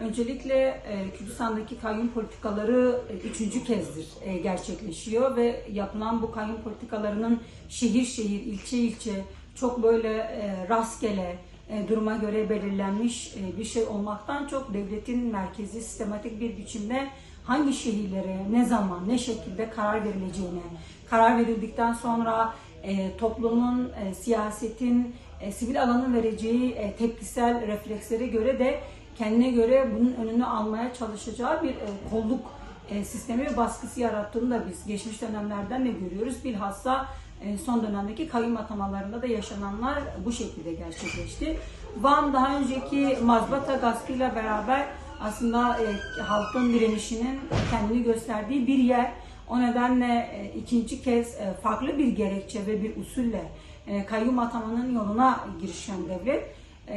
Öncelikle e, Kürdistan'daki kayyum politikaları e, üçüncü kezdir e, gerçekleşiyor ve yapılan bu kayyum politikalarının şehir şehir, ilçe ilçe çok böyle rastgele duruma göre belirlenmiş bir şey olmaktan çok devletin merkezi sistematik bir biçimde hangi şehirlere, ne zaman, ne şekilde karar verileceğine, karar verildikten sonra toplumun, siyasetin, sivil alanın vereceği tepkisel reflekslere göre de kendine göre bunun önünü almaya çalışacağı bir e, kolluk e, sistemi ve baskısı yarattığını da biz geçmiş dönemlerden de görüyoruz. Bilhassa e, son dönemdeki kayyum atamalarında da yaşananlar bu şekilde gerçekleşti. Van daha önceki mazbata gaspıyla beraber aslında halkın direnişinin kendini gösterdiği bir yer. O nedenle ikinci kez farklı bir gerekçe ve bir usulle kayyum atamanın yoluna girişen devlet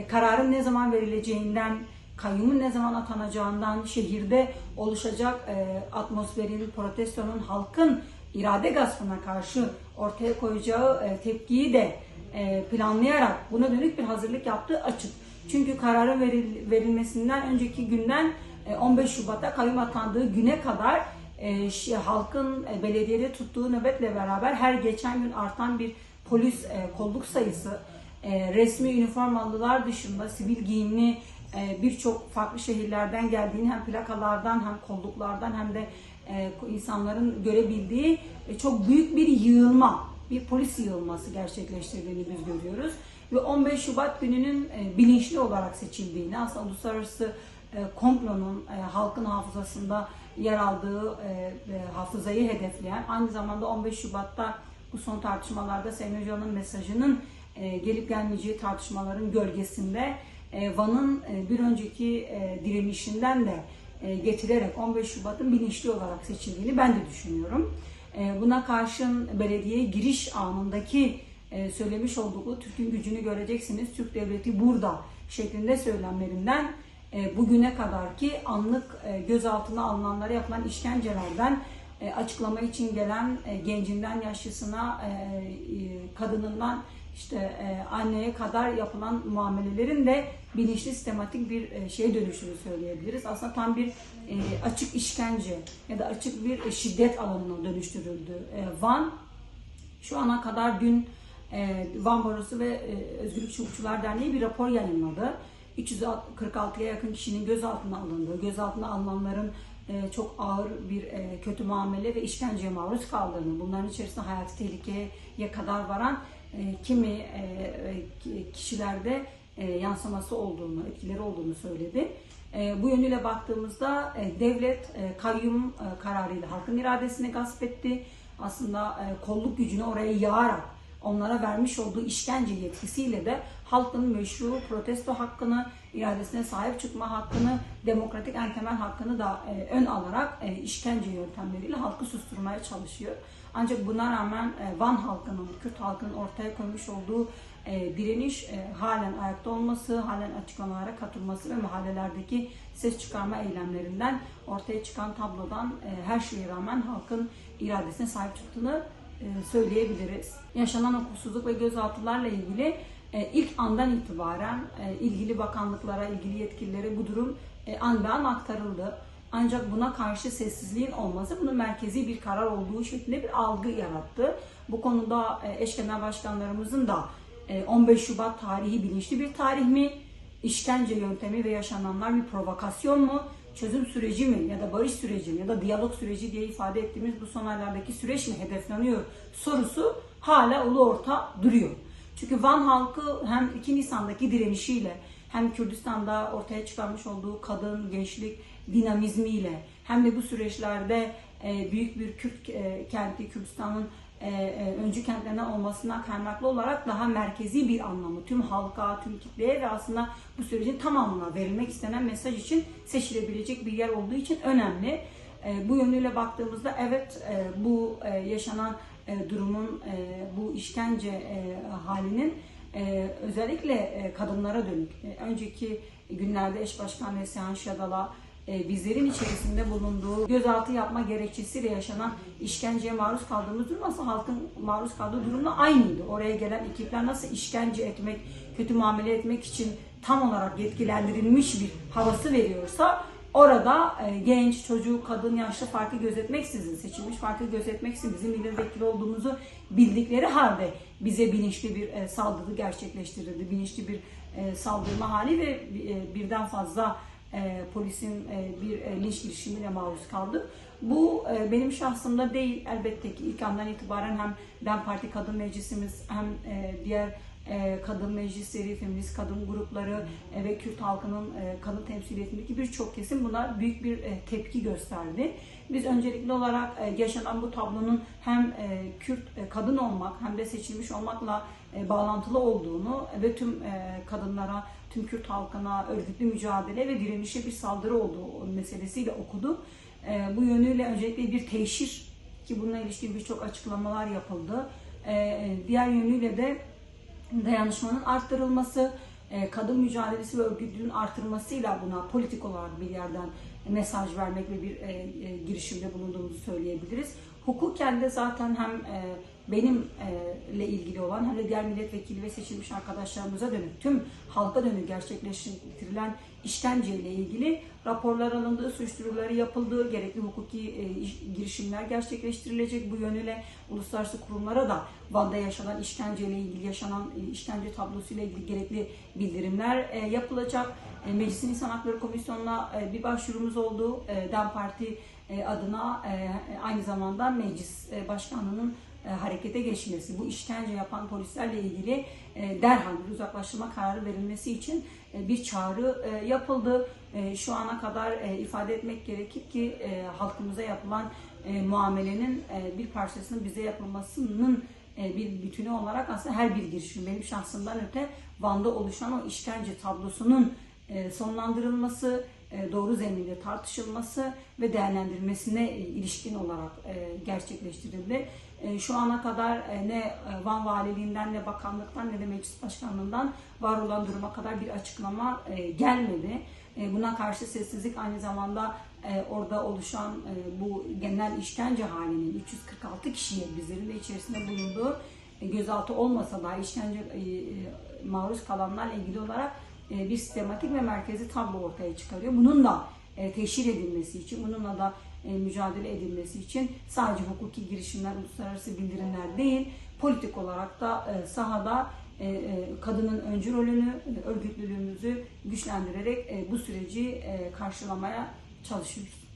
kararın ne zaman verileceğinden, kayyumun ne zaman atanacağından, şehirde oluşacak e, atmosferin, protestonun, halkın irade gaspına karşı ortaya koyacağı e, tepkiyi de e, planlayarak buna dönük bir hazırlık yaptığı açık. Çünkü kararın veril- verilmesinden önceki günden e, 15 Şubat'a kayyum atandığı güne kadar e, şi- halkın e, belediyede tuttuğu nöbetle beraber her geçen gün artan bir polis e, kolluk sayısı, e, resmi üniformalılar dışında sivil giyimli e, birçok farklı şehirlerden geldiğini hem plakalardan hem kolluklardan hem de e, insanların görebildiği e, çok büyük bir yığılma, bir polis yığılması gerçekleştirdiğini biz görüyoruz. Ve 15 Şubat gününün e, bilinçli olarak seçildiğini, aslında uluslararası e, komplonun e, halkın hafızasında yer aldığı e, e, hafızayı hedefleyen, aynı zamanda 15 Şubat'ta bu son tartışmalarda Sayın Hoca'nın mesajının gelip gelmeyeceği tartışmaların gölgesinde e, Van'ın e, bir önceki e, direnişinden de e, getirerek 15 Şubat'ın bilinçli olarak seçildiğini ben de düşünüyorum. E, buna karşın belediyeye giriş anındaki e, söylemiş olduğu Türk'ün gücünü göreceksiniz, Türk devleti burada şeklinde söylemlerinden e, bugüne kadar ki anlık e, gözaltına alınanlara yapılan işkencelerden e, açıklama için gelen e, gencinden yaşlısına, e, e, kadınından işte e, anneye kadar yapılan muamelelerin de bilinçli sistematik bir e, şeye dönüştüğünü söyleyebiliriz. Aslında tam bir e, açık işkence ya da açık bir e, şiddet alanına dönüştürüldü. E, Van şu ana kadar dün e, Van Barosu ve e, Özgürlük Hukukçular Derneği bir rapor yayınladı. 346'ya yakın kişinin gözaltına alındığı, gözaltına alınanların e, çok ağır bir e, kötü muamele ve işkenceye maruz kaldığını, bunların içerisinde hayati tehlikeye kadar varan kimi e, e, kişilerde e, yansıması olduğunu, etkileri olduğunu söyledi. E, bu yönüyle baktığımızda e, devlet e, kayyum e, kararıyla halkın iradesini gasp etti. Aslında e, kolluk gücünü oraya yağarak onlara vermiş olduğu işkence yetkisiyle de halkın meşru protesto hakkını, iradesine sahip çıkma hakkını, demokratik en temel hakkını da e, ön alarak e, işkence yöntemleriyle halkı susturmaya çalışıyor. Ancak buna rağmen e, Van halkının, Kürt halkının ortaya koymuş olduğu e, direniş e, halen ayakta olması, halen açıklamalara katılması ve mahallelerdeki ses çıkarma eylemlerinden ortaya çıkan tablodan her şeye rağmen halkın iradesine sahip çıktığını söyleyebiliriz. Yaşanan hukuksuzluk ve gözaltılarla ilgili ilk andan itibaren ilgili bakanlıklara, ilgili yetkililere bu durum an an aktarıldı. Ancak buna karşı sessizliğin olması bunun merkezi bir karar olduğu şeklinde bir algı yarattı. Bu konuda e, eş genel başkanlarımızın da e, 15 Şubat tarihi bilinçli bir tarih mi, işkence yöntemi ve yaşananlar bir provokasyon mu, çözüm süreci mi ya da barış süreci mi ya da diyalog süreci diye ifade ettiğimiz bu son aylardaki süreç mi hedefleniyor sorusu hala ulu orta duruyor. Çünkü Van halkı hem 2 Nisan'daki direnişiyle hem Kürdistan'da ortaya çıkarmış olduğu kadın, gençlik dinamizmiyle hem de bu süreçlerde e, büyük bir Kürt e, kenti, Kürdistan'ın e, e, öncü kentlerinden olmasından kaynaklı olarak daha merkezi bir anlamı tüm halka, tüm kitleye ve aslında bu sürecin tamamına verilmek istenen mesaj için seçilebilecek bir yer olduğu için önemli. E, bu yönüyle baktığımızda evet e, bu e, yaşanan e, durumun, e, bu işkence e, halinin e, özellikle e, kadınlara dönük. E, önceki günlerde eş başkan Neslihan Şadal'a bizlerin içerisinde bulunduğu gözaltı yapma gerekçesiyle yaşanan işkenceye maruz kaldığımız durum aslında halkın maruz kaldığı durumla aynıydı. Oraya gelen ekipler nasıl işkence etmek, kötü muamele etmek için tam olarak yetkilendirilmiş bir havası veriyorsa orada e, genç, çocuk, kadın, yaşlı farkı gözetmeksizin, seçilmiş farkı gözetmeksizin bizim milletvekili olduğumuzu bildikleri halde bize bilinçli bir e, saldırı gerçekleştirildi. Bilinçli bir e, saldırma hali ve e, birden fazla e, polisin e, bir e, linç girişimine maruz kaldık. Bu e, benim şahsımda değil elbette ki ilk andan itibaren hem DEM Parti Kadın Meclisimiz hem e, diğer e, kadın meclisleri, feminist kadın grupları e, ve Kürt halkının e, kadın temsiliyetindeki birçok kesim buna büyük bir e, tepki gösterdi. Biz öncelikli olarak e, yaşanan bu tablonun hem e, Kürt e, kadın olmak hem de seçilmiş olmakla e, bağlantılı olduğunu ve tüm e, kadınlara, tüm Kürt halkına örgütlü mücadele ve direnişe bir saldırı olduğu meselesiyle okudu. E, bu yönüyle öncelikle bir teşhir ki bununla ilişkin birçok açıklamalar yapıldı. E, diğer yönüyle de dayanışmanın arttırılması, e, kadın mücadelesi ve örgütlülüğün artırılmasıyla buna politik olarak bir yerden mesaj vermek ve bir e, e, girişimde bulunduğumuzu söyleyebiliriz. Hukuken de zaten hem benimle ilgili olan hem de diğer milletvekili ve seçilmiş arkadaşlarımıza dönük tüm halka dönük gerçekleştirilen işkenceyle ilgili raporlar alındığı, suç yapıldığı, gerekli hukuki e, iş- girişimler gerçekleştirilecek. Bu yönüyle uluslararası kurumlara da Van'da yaşanan işkenceyle ilgili, yaşanan e, işkence tablosuyla ilgili gerekli bildirimler e, yapılacak. E, Meclisin İnsan Hakları Komisyonu'na e, bir başvurumuz oldu. E, DEM Parti e, adına e, aynı zamanda meclis e, başkanlığının e, harekete geçmesi, bu işkence yapan polislerle ilgili e, derhal bir uzaklaştırma kararı verilmesi için e, bir çağrı e, yapıldı. E, Şu ana kadar e, ifade etmek gerekir ki e, halkımıza yapılan e, muamelenin e, bir parçasının bize yapılmasının e, bir bütünü olarak aslında her bir girişim benim şahsımdan öte Van'da oluşan o işkence tablosunun e, sonlandırılması, doğru zeminde tartışılması ve değerlendirilmesine e, ilişkin olarak e, gerçekleştirildi. E, Şu ana kadar e, ne e, Van Valiliğinden ne bakanlıktan ne de meclis başkanlığından var olan duruma kadar bir açıklama e, gelmedi. E, Buna karşı sessizlik aynı zamanda e, orada oluşan e, bu genel işkence halinin 346 kişiye bizlerin de içerisinde bulunduğu e, gözaltı olmasa da işkence e, e, maruz kalanlarla ilgili olarak e, bir sistematik ve merkezi tablo ortaya çıkarıyor. Bunun da e, teşhir edilmesi için, bununla da e, mücadele edilmesi için sadece hukuki girişimler, uluslararası bildirimler değil, politik olarak da e, sahada e, e, kadının öncü rolünü, e, örgütlülüğümüzü güçlendirerek e, bu süreci e, karşılamaya çalışıyoruz.